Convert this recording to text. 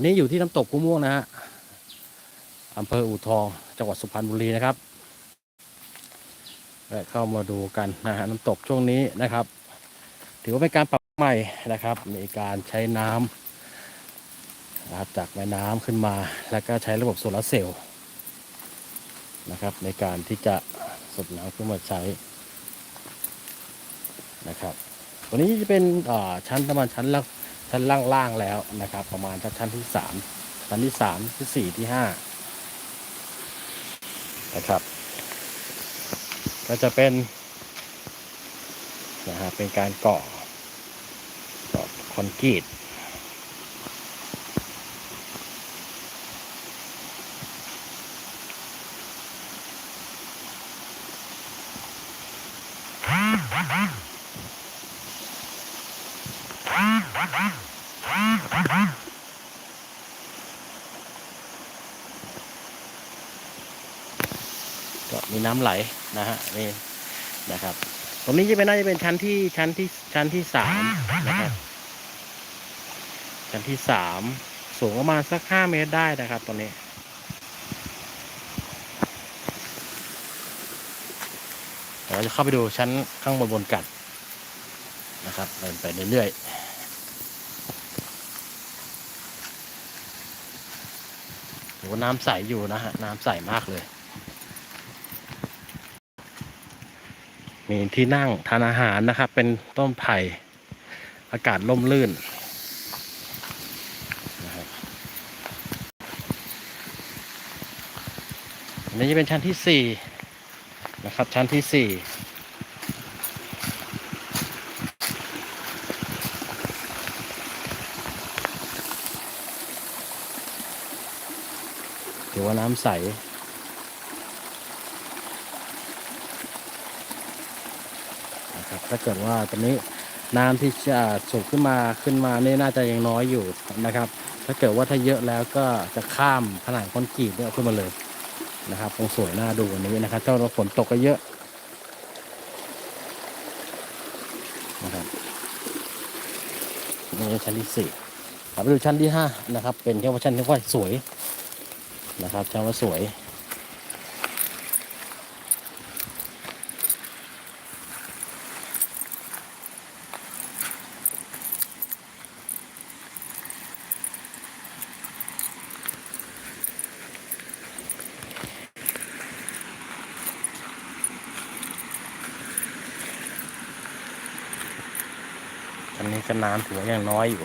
วันนี้อยู่ที่น้ำตกกุ้ม่วงนะฮะอำเภออู่ทอง จังหวัดสุพรรณบุรีนะครับและเข้ามาดูกันนะฮะน้ำตกช่วงนี้นะครับ ถือว่าเป็นการปรับใหม่นะครับในการใช้น้ำนะครับจากแม่น้ำขึ้นมา แล้วก็ใช้ระบบโซลาร์เซลล์นะครับ ในการที่จะสูบน้ำขึ้นมาใช้นะครับวันนี้จะเป็นชั้นประมาณชั้นล่าง ชั้นล่างๆแล้วนะครับ ประมาณชั้นที่สามชั้นที่สามที่สี่ที่ห้านะครับ ก็จะเป็นนะฮะเป็นการก่อก่อคอนกรีต ก็มีน้ำไหลนะฮะนี่นะครับ ตรงนี้จะเป็นน่าจะเป็นชั้นที่ชั้นที่ชั้นที่สามนะครับ ชั้นที่สามสูงประมาณสักห้าเมตรได้นะครับตรงนี้เราจะเข้าไปดูชั้นข้างบนบนกันนะครับเดินไปเรื่อยๆ ถือว่าน้ำใสอยู่นะฮะ น้ำใสมากเลย มีที่นั่งทานอาหารนะครับ เป็นต้นไผ่อากาศร่มรื่นนะครับอันนี้จะเป็นชั้นที่สี่นะครับ ชั้นที่สี่ ถือว่าน้ำใส นะครับ ถ้าเกิดว่าตอนนี้น้ำที่จะสูบขึ้นมาขึ้นมานี่น่าจะยังน้อยอยู่นะครับ ถ้าเกิดว่าถ้าเยอะแล้วก็จะข้ามผนังคอนกรีตเนี่ยขึ้นมาเลยนะครับคงสวยน่าดูอันนี้นะครับถ้าเราฝนตกก็เยอะนะครับนี่ชั้นที่สี่ไปดูชั้นที่ห้านะครับ เป็นแค่ว่าชั้นที่ว่าสวย นะครับชั้นว่าสวยอันนี้ก็น้ำถือว่ายังน้อยอยู่